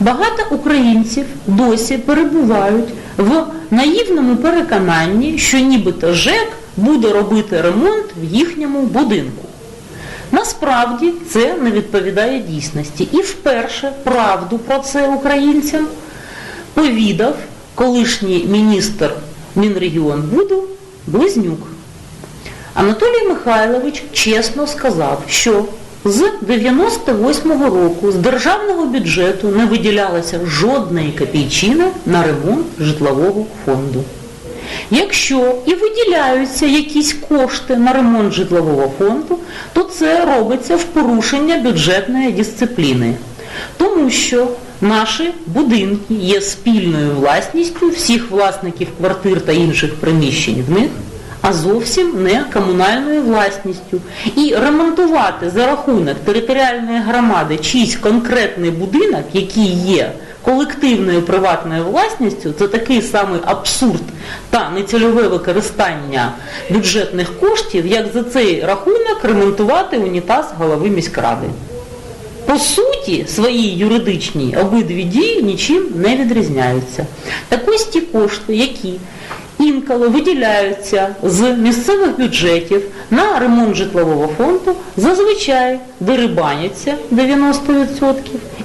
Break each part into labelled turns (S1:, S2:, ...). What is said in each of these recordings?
S1: Багато українців досі перебувають в наївному переконанні, що нібито ЖЕК буде робити ремонт в їхньому будинку. Насправді це не відповідає дійсності. І вперше правду про це українцям повідав колишній міністр Мінрегіонбуду Близнюк. Анатолій Михайлович чесно сказав, що з 98-го року з державного бюджету не виділялося жодної копійчини на ремонт житлового фонду. Якщо і виділяються якісь кошти на ремонт житлового фонду, то це робиться в порушення бюджетної дисципліни. Тому що наші будинки є спільною власністю всіх власників квартир та інших приміщень в них, а зовсім не комунальною власністю. І ремонтувати за рахунок територіальної громади чийсь конкретний будинок, який є колективною приватною власністю, це такий самий абсурд та нецільове використання бюджетних коштів, як за цей рахунок ремонтувати унітаз голови міськради. По суті, своїй юридичній обидві дії нічим не відрізняються. Так ось ті кошти, які інколи виділяються з місцевих бюджетів на ремонт житлового фонду, зазвичай дерибаняться 90%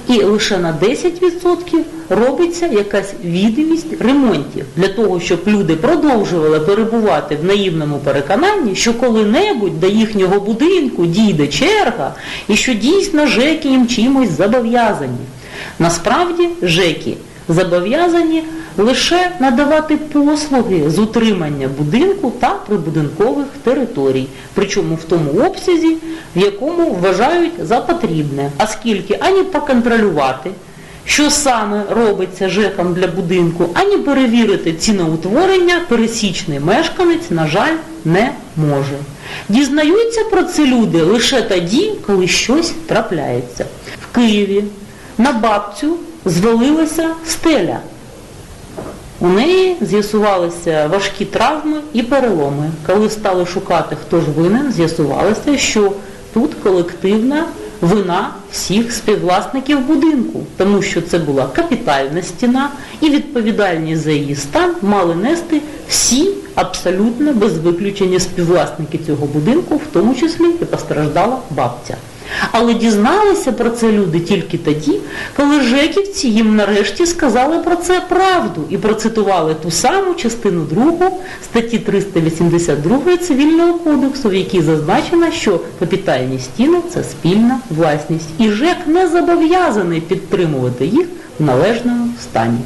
S1: і лише на 10% робиться якась відомість ремонтів для того, щоб люди продовжували перебувати в наївному переконанні, що коли-небудь до їхнього будинку дійде черга і що дійсно ЖЕКи їм чимось зобов'язані. Насправді ЖЕКи зобов'язані лише надавати послуги з утримання будинку та прибудинкових територій, причому в тому обсязі, в якому вважають за потрібне, оскільки ані поконтролювати, що саме робиться ЖЕКом для будинку, ані перевірити ціноутворення пересічний мешканець, на жаль, не може. Дізнаються про це люди лише тоді, коли щось трапляється. В Києві на бабцю звалилася стеля. У неї з'ясувалися важкі травми і переломи. Коли стали шукати, хто ж винен, з'ясувалося, що тут колективна вина всіх співвласників будинку, тому що це була капітальна стіна, і відповідальність за її стан мали нести всі абсолютно без виключення співвласники цього будинку, в тому числі і постраждала бабця. Але дізналися про це люди тільки тоді, коли жеківці їм нарешті сказали про це правду і процитували ту саму частину 2 статті 382 Цивільного кодексу, в якій зазначено, що капітальні стіни це спільна власність. І ЖЕК не зобов'язаний підтримувати їх в належному стані.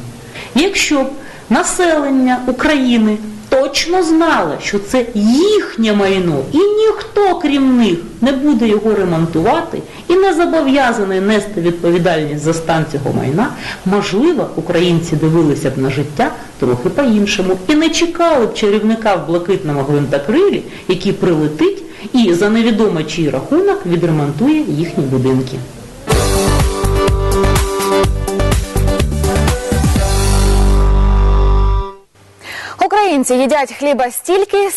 S1: Якщо населення України точно знало, що це їхнє майно, і ніхто, крім них, не буде його ремонтувати і не зобов'язаний нести відповідальність за стан цього майна, можливо, українці дивилися б на життя трохи по-іншому і не чекали б чарівника в блакитному гвинтокрилі, який прилетить і за невідомо чий рахунок відремонтує їхні будинки.
S2: Українці їдять хліба стільки,